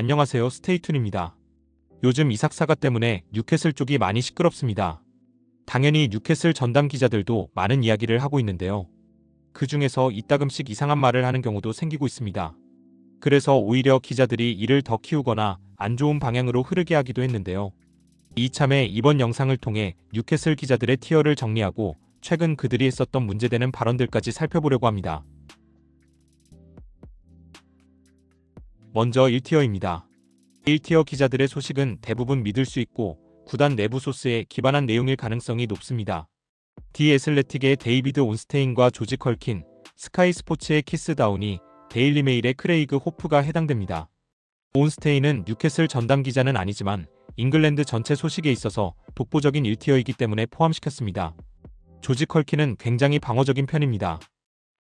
안녕하세요 스테이툰입니다. 요즘 이삭 사가 때문에 뉴캐슬 쪽이 많이 시끄럽습니다. 당연히 뉴캐슬 전담 기자들도 많은 이야기를 하고 있는데요. 그 중에서 이따금씩 이상한 말을 하는 경우도 생기고 있습니다. 그래서 오히려 기자들이 이를 더 키우거나 안 좋은 방향으로 흐르게 하기도 했는데요. 이참에 이번 영상을 통해 뉴캐슬 기자들의 티어를 정리하고 최근 그들이 했었던 문제되는 발언들까지 살펴보려고 합니다. 먼저 1티어입니다. 1티어 기자들의 소식은 대부분 믿을 수 있고 구단 내부 소스에 기반한 내용일 가능성이 높습니다. 디 애슬레틱의 데이비드 온스테인과 조지 컬킨, 스카이 스포츠의 키스 다운이 데일리 메일의 크레이그 호프가 해당됩니다. 온스테인은 뉴캐슬 전담 기자는 아니지만 잉글랜드 전체 소식에 있어서 독보적인 1티어이기 때문에 포함시켰습니다. 조지 컬킨은 굉장히 방어적인 편입니다.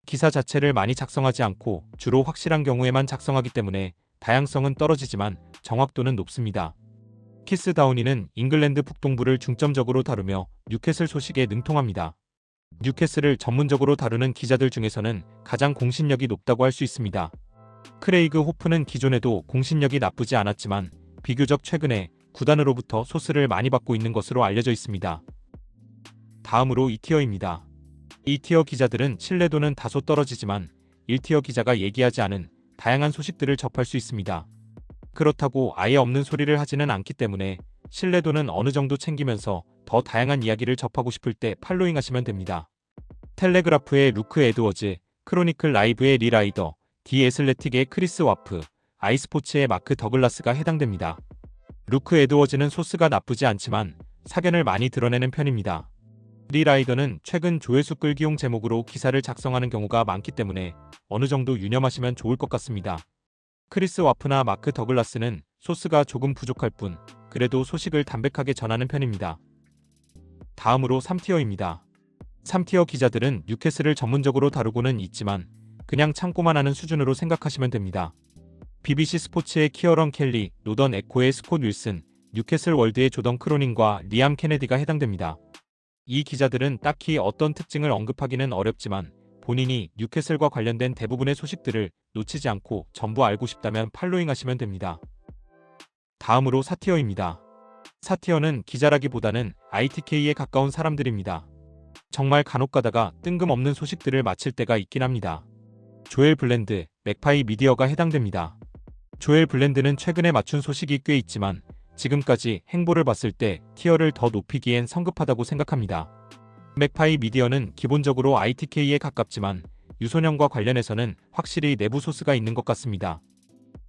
기사 자체를 많이 작성하지 않고 주로 확실한 경우에만 작성하기 때문에 다양성은 떨어지지만 정확도는 높습니다. 키스 다우니는 잉글랜드 북동부를 중점적으로 다루며 뉴캐슬 소식에 능통합니다. 뉴캐슬을 전문적으로 다루는 기자들 중에서는 가장 공신력이 높다고 할 수 있습니다. 크레이그 호프는 기존에도 공신력이 나쁘지 않았지만 비교적 최근에 구단으로부터 소스를 많이 받고 있는 것으로 알려져 있습니다. 다음으로 2티어입니다. 2티어 기자들은 신뢰도는 다소 떨어지지만 1티어 기자가 얘기하지 않은 다양한 소식들을 접할 수 있습니다. 그렇다고 아예 없는 소리를 하지는 않기 때문에 신뢰도는 어느 정도 챙기면서 더 다양한 이야기를 접하고 싶을 때 팔로잉 하시면 됩니다. 텔레그라프의 루크 에드워즈, 크로니클 라이브의 리 라이더, 디 애슬레틱의 크리스 와프, 아이스포츠의 마크 더글라스가 해당됩니다. 루크 에드워즈는 소스가 나쁘지 않지만 사견을 많이 드러내는 편입니다. 리 라이더는 최근 조회수 끌기용 제목으로 기사를 작성하는 경우가 많기 때문에 어느 정도 유념하시면 좋을 것 같습니다. 크리스 와프나 마크 더글라스는 소스가 조금 부족할 뿐 그래도 소식을 담백하게 전하는 편입니다. 다음으로 3티어입니다. 3티어 기자들은 뉴캐슬을 전문적으로 다루고는 있지만 그냥 참고만 하는 수준으로 생각하시면 됩니다. BBC 스포츠의 키어런 켈리, 노던 에코의 스콧 윌슨, 뉴캐슬 월드의 조던 크로닝과 리암 케네디가 해당됩니다. 이 기자들은 딱히 어떤 특징을 언급하기는 어렵지만 본인이 뉴캐슬과 관련된 대부분의 소식들을 놓치지 않고 전부 알고 싶다면 팔로잉 하시면 됩니다. 다음으로 사티어입니다. 사티어는 기자라기보다는 ITK에 가까운 사람들입니다. 정말 간혹 가다가 뜬금없는 소식들을 마칠 때가 있긴 합니다. 조엘 블랜드, 맥파이 미디어가 해당됩니다. 조엘 블랜드는 최근에 맞춘 소식이 꽤 있지만 지금까지 행보를 봤을 때 티어를 더 높이기엔 성급하다고 생각합니다. 맥파이 미디어는 기본적으로 ITK에 가깝지만 유소년과 관련해서는 확실히 내부 소스가 있는 것 같습니다.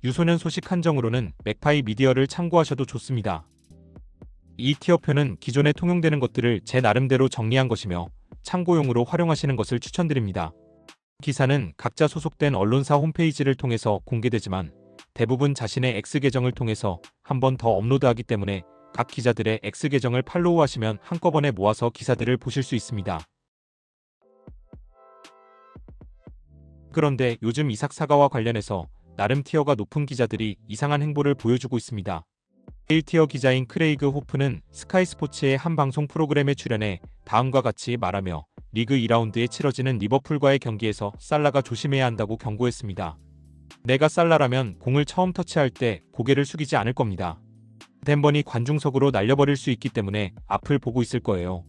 유소년 소식 한정으로는 맥파이 미디어를 참고하셔도 좋습니다. 이 티어표는 기존에 통용되는 것들을 제 나름대로 정리한 것이며 참고용으로 활용하시는 것을 추천드립니다. 기사는 각자 소속된 언론사 홈페이지를 통해서 공개되지만 대부분 자신의 X 계정을 통해서 한 번 더 업로드하기 때문에 각 기자들의 X 계정을 팔로우하시면 한꺼번에 모아서 기사들을 보실 수 있습니다. 그런데 요즘 이삭 사과와 관련해서 나름 티어가 높은 기자들이 이상한 행보를 보여주고 있습니다. 1티어 기자인 크레이그 호프는 스카이 스포츠의 한 방송 프로그램에 출연해 다음과 같이 말하며 리그 2라운드에 치러지는 리버풀과의 경기에서 살라가 조심해야 한다고 경고했습니다. 내가 살라라면 공을 처음 터치할 때 고개를 숙이지 않을 겁니다. 덴번이 관중석으로 날려버릴 수 있기 때문에 앞을 보고 있을 거예요.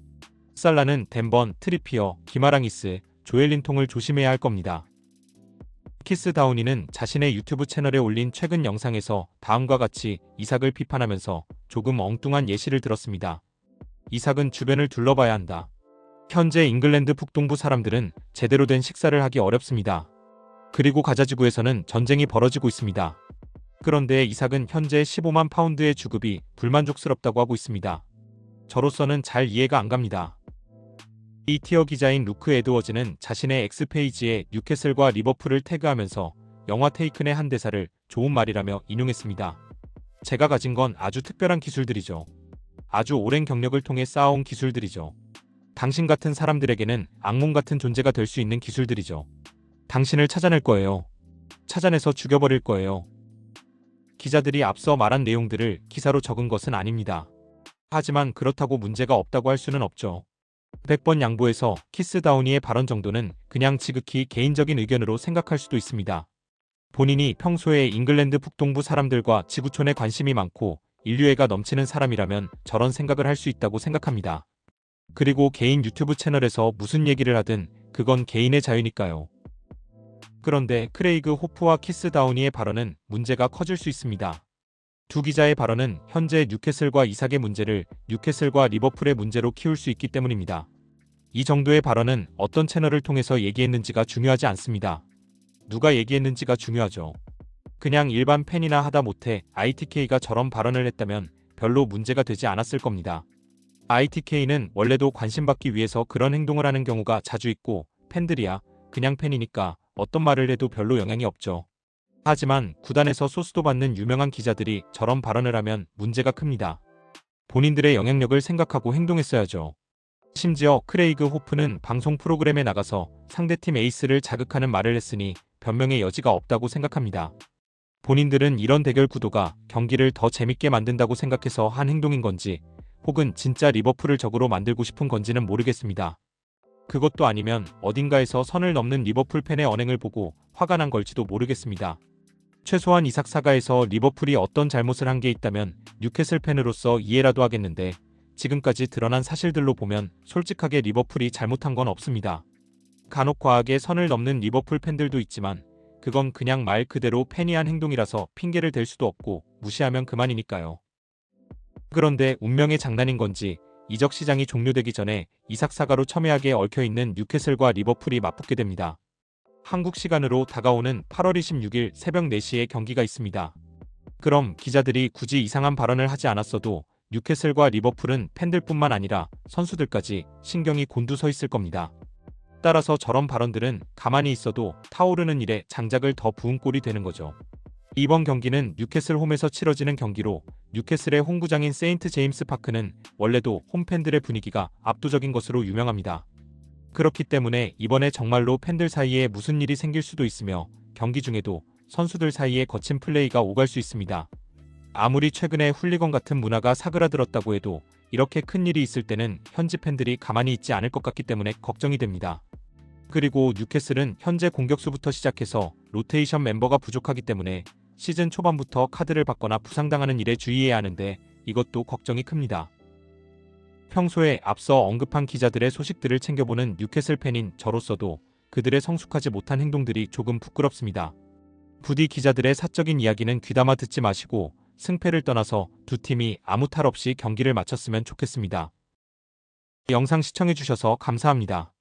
살라는 덴번, 트리피어, 기마랑이스, 조엘린통을 조심해야 할 겁니다. 키스 다우니는 자신의 유튜브 채널에 올린 최근 영상에서 다음과 같이 이삭을 비판하면서 조금 엉뚱한 예시를 들었습니다. 이삭은 주변을 둘러봐야 한다. 현재 잉글랜드 북동부 사람들은 제대로 된 식사를 하기 어렵습니다. 그리고 가자지구에서는 전쟁이 벌어지고 있습니다. 그런데 이삭은 현재 15만 파운드의 주급이 불만족스럽다고 하고 있습니다. 저로서는 잘 이해가 안 갑니다. 이 티어 기자인 루크 에드워즈는 자신의 X페이지에 뉴캐슬과 리버풀을 태그하면서 영화 테이큰의 한 대사를 좋은 말이라며 인용했습니다. 제가 가진 건 아주 특별한 기술들이죠. 아주 오랜 경력을 통해 쌓아온 기술들이죠. 당신 같은 사람들에게는 악몽 같은 존재가 될 수 있는 기술들이죠. 당신을 찾아낼 거예요. 찾아내서 죽여버릴 거예요. 기자들이 앞서 말한 내용들을 기사로 적은 것은 아닙니다. 하지만 그렇다고 문제가 없다고 할 수는 없죠. 100번 양보해서 키스 다우니의 발언 정도는 그냥 지극히 개인적인 의견으로 생각할 수도 있습니다. 본인이 평소에 잉글랜드 북동부 사람들과 지구촌에 관심이 많고 인류애가 넘치는 사람이라면 저런 생각을 할 수 있다고 생각합니다. 그리고 개인 유튜브 채널에서 무슨 얘기를 하든 그건 개인의 자유니까요. 그런데 크레이그 호프와 키스 다우니의 발언은 문제가 커질 수 있습니다. 두 기자의 발언은 현재 뉴캐슬과 이삭의 문제를 뉴캐슬과 리버풀의 문제로 키울 수 있기 때문입니다. 이 정도의 발언은 어떤 채널을 통해서 얘기했는지가 중요하지 않습니다. 누가 얘기했는지가 중요하죠. 그냥 일반 팬이나 하다 못해 ITK가 저런 발언을 했다면 별로 문제가 되지 않았을 겁니다. ITK는 원래도 관심받기 위해서 그런 행동을 하는 경우가 자주 있고 팬들이야 그냥 팬이니까 어떤 말을 해도 별로 영향이 없죠. 하지만 구단에서 소스도 받는 유명한 기자들이 저런 발언을 하면 문제가 큽니다. 본인들의 영향력을 생각하고 행동했어야죠. 심지어 크레이그 호프는 방송 프로그램에 나가서 상대팀 에이스를 자극하는 말을 했으니 변명의 여지가 없다고 생각합니다. 본인들은 이런 대결 구도가 경기를 더 재밌게 만든다고 생각해서 한 행동인 건지 혹은 진짜 리버풀을 적으로 만들고 싶은 건지는 모르겠습니다. 그것도 아니면 어딘가에서 선을 넘는 리버풀 팬의 언행을 보고 화가 난 걸지도 모르겠습니다. 최소한 이삭 사가에서 리버풀이 어떤 잘못을 한 게 있다면 뉴캐슬 팬으로서 이해라도 하겠는데 지금까지 드러난 사실들로 보면 솔직하게 리버풀이 잘못한 건 없습니다. 간혹 과하게 선을 넘는 리버풀 팬들도 있지만 그건 그냥 말 그대로 팬이 한 행동이라서 핑계를 댈 수도 없고 무시하면 그만이니까요. 그런데 운명의 장난인 건지 이적 시장이 종료되기 전에 이삭 사가로 첨예하게 얽혀 있는 뉴캐슬과 리버풀이 맞붙게 됩니다. 한국 시간으로 다가오는 8월 26일 새벽 4시에 경기가 있습니다. 그럼 기자들이 굳이 이상한 발언을 하지 않았어도 뉴캐슬과 리버풀은 팬들뿐만 아니라 선수들까지 신경이 곤두서 있을 겁니다. 따라서 저런 발언들은 가만히 있어도 타오르는 일에 장작을 더 부은 꼴이 되는 거죠. 이번 경기는 뉴캐슬 홈에서 치러지는 경기로 뉴캐슬의 홈구장인 세인트 제임스 파크는 원래도 홈팬들의 분위기가 압도적인 것으로 유명합니다. 그렇기 때문에 이번에 정말로 팬들 사이에 무슨 일이 생길 수도 있으며 경기 중에도 선수들 사이에 거친 플레이가 오갈 수 있습니다. 아무리 최근에 훌리건 같은 문화가 사그라들었다고 해도 이렇게 큰 일이 있을 때는 현지 팬들이 가만히 있지 않을 것 같기 때문에 걱정이 됩니다. 그리고 뉴캐슬은 현재 공격수부터 시작해서 로테이션 멤버가 부족하기 때문에 시즌 초반부터 카드를 받거나 부상당하는 일에 주의해야 하는데 이것도 걱정이 큽니다. 평소에 앞서 언급한 기자들의 소식들을 챙겨보는 뉴캐슬 팬인 저로서도 그들의 성숙하지 못한 행동들이 조금 부끄럽습니다. 부디 기자들의 사적인 이야기는 귀담아 듣지 마시고 승패를 떠나서 두 팀이 아무 탈 없이 경기를 마쳤으면 좋겠습니다. 영상 시청해주셔서 감사합니다.